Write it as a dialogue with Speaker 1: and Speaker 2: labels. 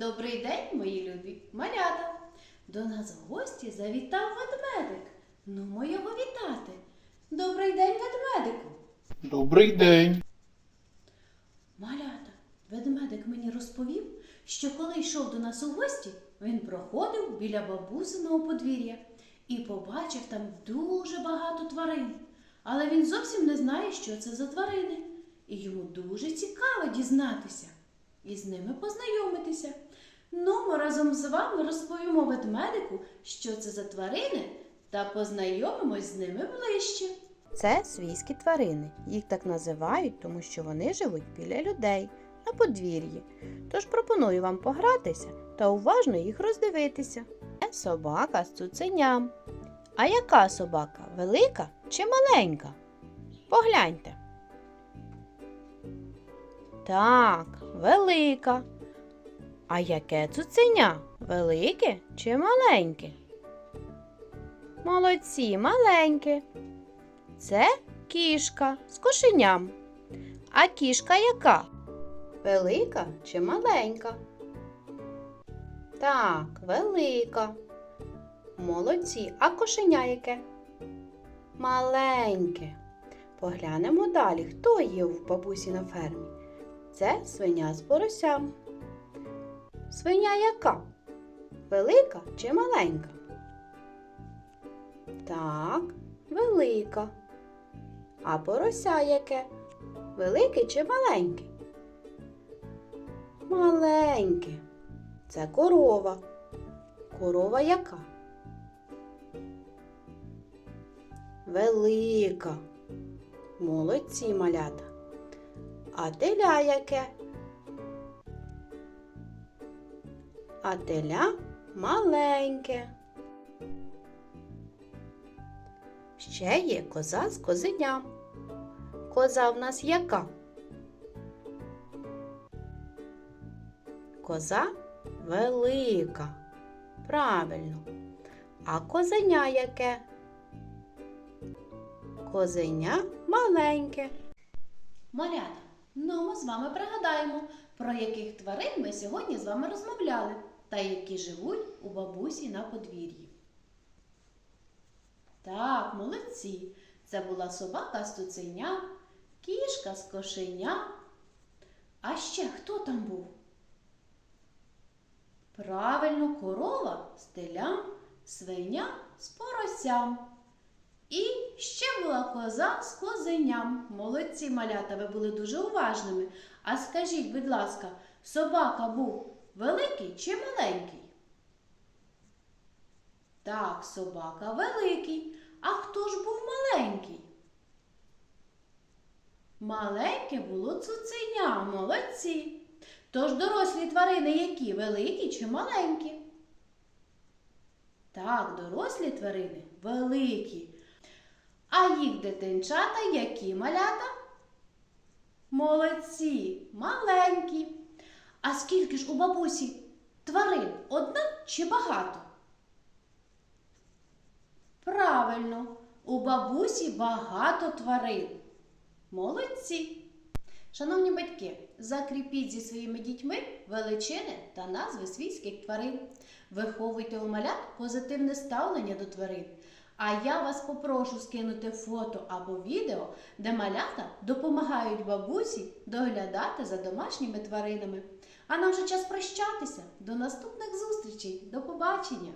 Speaker 1: Добрий день, мої любі малята. До нас в гості завітав ведмедик. Ну, ми його вітати. Добрий день, ведмедику.
Speaker 2: Добрий день.
Speaker 1: Малята, ведмедик мені розповів, що коли йшов до нас у гості, він проходив біля бабусиного подвір'я і побачив там дуже багато тварин. Але він зовсім не знає, що це за тварини, і йому дуже цікаво дізнатися і з ними познайомитися. Ну, разом з вами розповімо ведмедику, що це за тварини, та познайомимось з ними ближче.
Speaker 3: Це свійські тварини. Їх так називають, тому що вони живуть біля людей на подвір'ї. Тож пропоную вам погратися та уважно їх роздивитися. Це собака з цуценям. А яка собака? Велика чи маленька? Погляньте. Так, велика. А яке цуценя? Велике чи маленьке? Молодці, маленьке. Це кішка з кошеням. А кішка яка? Велика чи маленька? Так, велика. Молодці. А кошеня яке? Маленьке. Поглянемо далі, хто є в бабусі на фермі. Це свиня з поросям. Свиня яка? Велика чи маленька? Так, велика. А порося яке? Велике чи маленьке? Маленьке. Це корова. Корова яка? Велика. Молодці малята. А теля яке? А теля маленьке. Ще є коза з козеням. Коза в нас яка? Коза велика. Правильно. А козеня яке? Козеня маленьке.
Speaker 1: Малята, ну ми з вами пригадаємо, про яких тварин ми сьогодні з вами розмовляли та які живуть у бабусі на подвір'ї. Так, молодці. Це була собака з туценя, кішка з кошеня. А ще хто там був? Правильно, корова з телям, свиня з поросям. І ще була коза з козеням. Молодці малята, ви були дуже уважними. А скажіть, будь ласка, собака був великий чи маленький? Так, собака великий. А хто ж був маленький? Маленьке було цуценя, молодці. Тож дорослі тварини які великі чи маленькі? Так, дорослі тварини великі. А їх дитинчата які малята? Молодці, маленькі. А скільки ж у бабусі тварин? Одна чи багато? Правильно, у бабусі багато тварин. Молодці. Шановні батьки, закріпіть зі своїми дітьми величини та назви свійських тварин. Виховуйте у малят позитивне ставлення до тварин. А я вас попрошу скинути фото або відео, де малята допомагають бабусі доглядати за домашніми тваринами. А нам вже час прощатися. До наступних зустрічей. До побачення!